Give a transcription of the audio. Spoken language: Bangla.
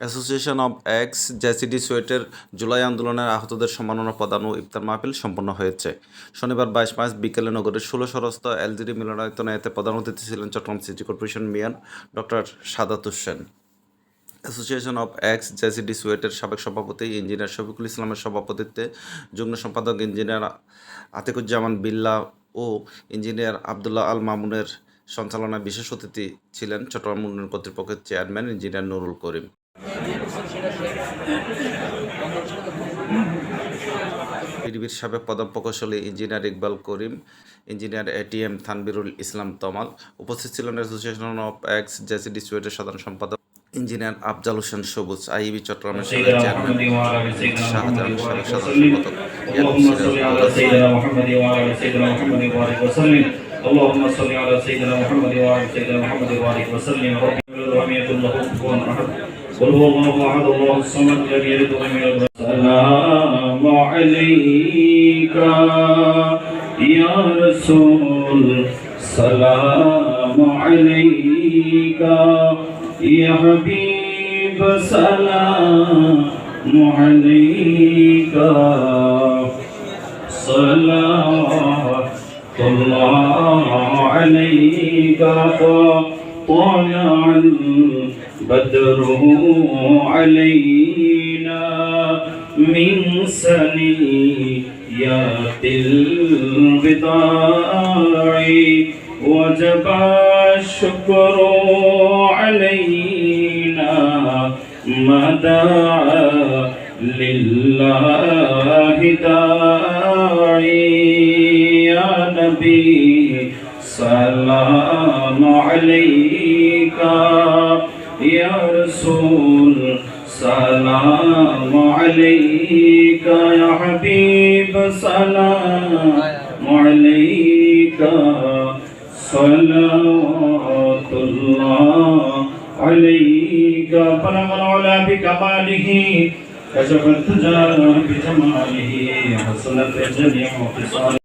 অ্যাসোসিয়েশন অব এক্স জ্যাসিডি সোয়েটের জুলাই আন্দোলনের আহতদের সম্মাননা প্রদান ও ইফতার মাহফিল সম্পন্ন হয়েছে। শনিবার বাইশ মার্চ বিকেলে নগরের ষোলো সরস্ত এলজিডি মিলনায়তনে এতে প্রধান অতিথি ছিলেন Chittagong city corporation mayor doctor Sadat Hossain. Association of ex JCD সুয়েটের সাবেক সভাপতি ইঞ্জিনিয়ার শফিকুল ইসলামের সভাপতিত্বে যুগ্ম সম্পাদক ইঞ্জিনিয়ার আতিকুজ্জামান বিল্লা ও ইঞ্জিনিয়ার আবদুল্লাহ আল মামুনের সঞ্চালনায় বিশেষ অতিথি ছিলেন চট্টগ্রাম উন্নয়ন কর্তৃপক্ষের চেয়ারম্যান ইঞ্জিনিয়ার নুরুল করিম। পিডিবির সাবেক প্রধান প্রকৌশলী engineer Iqbal Karim engineer ATM Thanbirul Islam Tamal উপস্থিত ছিলেন অ্যাসোসিয়েশন অফ এক্স জেসিডি সুয়েটের সাধারণ সম্পাদক ইঞ্জিনিয়ার আফজাল হোসেন সবুজ আইবি চট্টগ্রামের সাবেক سيدنا চেয়ারম্যান محمد وعلى ال سيدنا শাহজাহান محمد সাবেক وبارك সাধারণ وسلم সম্পাদক اللهم صل على سيدنا محمد وعلى ال سيدنا محمد وبارك وسلم اللهم صل على سيدنا محمد وعلى ال سيدنا محمد وبارك وسلم رب لم يكن له كفوا احد قل هو الله احد الله الصمد لم يلد ولم يولد السلام عليك يا رسول سلام عليك يا حبيب. سلام عليك. صلوات الله عليك. طلع البدر علينا من سنيات البضاع وجب الشكر علينا ما دعا لله داعي. يا نبي عليك. يا رسول، سلام عليك. يا حبيب، سلام عليك. صلوات الله عليك. فلم العلا بكماله كشف التجار بجماله حسنت جميع خصاله